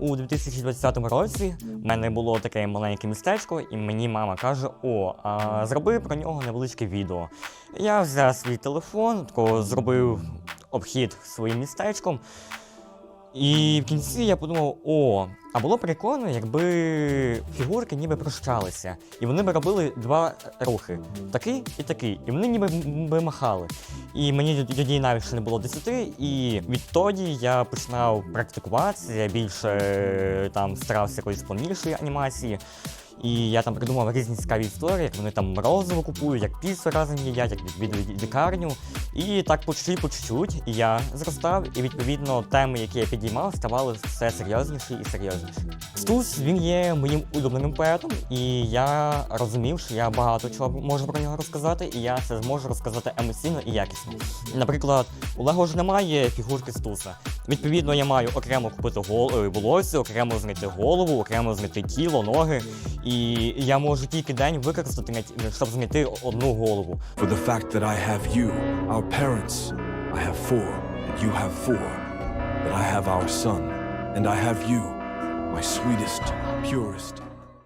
у 2020 році в мене було таке маленьке містечко, і мені мама каже: О, а зроби про нього невеличке відео. Я взяв свій телефон, тако зробив обхід своїм містечком. І в кінці я подумав: о, а було прикольно, якби фігурки ніби прощалися. І вони би робили два рухи: такий і такий. І вони ніби би махали. І мені тоді навіть ще не було 10, і відтоді я починав практикуватися, я більше е, там старався якоїсь повнішої анімації. І я там придумав різні цікаві історії, як вони там морозиво купують, як піцу разом їдять, як від лікарню. І так по чуть-чуть, по чуть-чуть я зростав, і відповідно теми, які я підіймав, ставали все серйозніші і серйозніші. Стус він є моїм улюбленим поетом, і я розумів, що я багато чого можу про нього розказати, і я це зможу розказати емоційно і якісно. Наприклад, у Лего ж немає фігурки Стуса. Відповідно, я маю окремо купити гол... е, волосся, окремо знайти голову, окремо знайти тіло, ноги. І я можу тільки день використати, на щоб знайти одну голову. For the fact that I have you, our parents, I have four, and you have four. That I have our son, and I have you, my sweetest, purest,